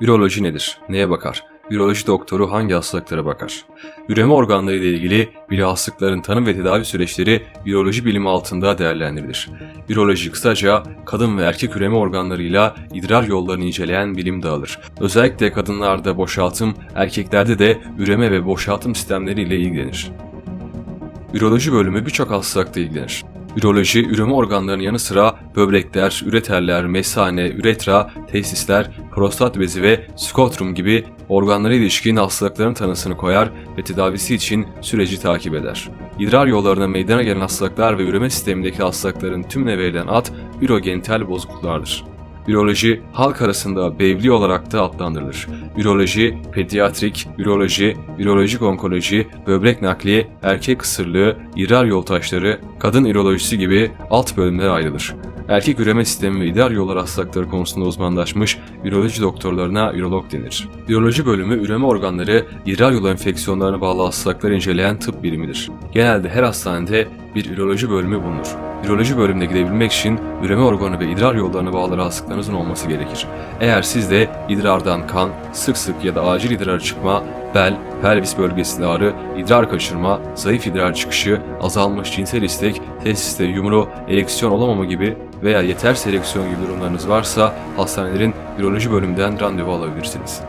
Üroloji nedir? Neye bakar? Üroloji doktoru hangi hastalıklara bakar? Üreme organları ile ilgili bile hastalıkların tanım ve tedavi süreçleri üroloji bilimi altında değerlendirilir. Üroloji kısaca kadın ve erkek üreme organlarıyla idrar yollarını inceleyen bilim dalıdır. Özellikle kadınlarda boşaltım, erkeklerde de üreme ve boşaltım sistemleriyle ilgilenir. Üroloji bölümü birçok hastalıkla ilgilenir. Üroloji, üreme organlarının yanı sıra böbrekler, üreterler, mesane, üretra, testisler, prostat bezi ve skotrum gibi organlara ilişkin hastalıkların tanısını koyar ve tedavisi için süreci takip eder. İdrar yollarına meydana gelen hastalıklar ve üreme sistemindeki hastalıkların tümüne verilen ad ürogenital bozukluklardır. Üroloji halk arasında bevli olarak da adlandırılır. Üroloji, pediatrik, üroloji, ürolojik onkoloji, böbrek nakli, erkek kısırlığı, idrar yol taşları, kadın ürolojisi gibi alt bölümlere ayrılır. Erkek üreme sistemi ve idrar yolları hastalıkları konusunda uzmanlaşmış üroloji doktorlarına ürolog denir. Üroloji bölümü üreme organları, idrar yolu enfeksiyonlarına bağlı hastalıkları inceleyen tıp birimidir. Genelde her hastanede bir üroloji bölümü bulunur. Üroloji bölümüne gidebilmek için üreme organı ve idrar yollarına bağlı rahatsızlıklarınızın olması gerekir. Eğer sizde idrardan kan, sık sık ya da acil idrar çıkma, bel, pelvis bölgesinde ağrı, idrar kaçırma, zayıf idrar çıkışı, azalmış cinsel istek, tesiste yumru, ereksiyon olamama gibi veya yetersiz ereksiyon gibi durumlarınız varsa hastanelerin üroloji bölümünden randevu alabilirsiniz.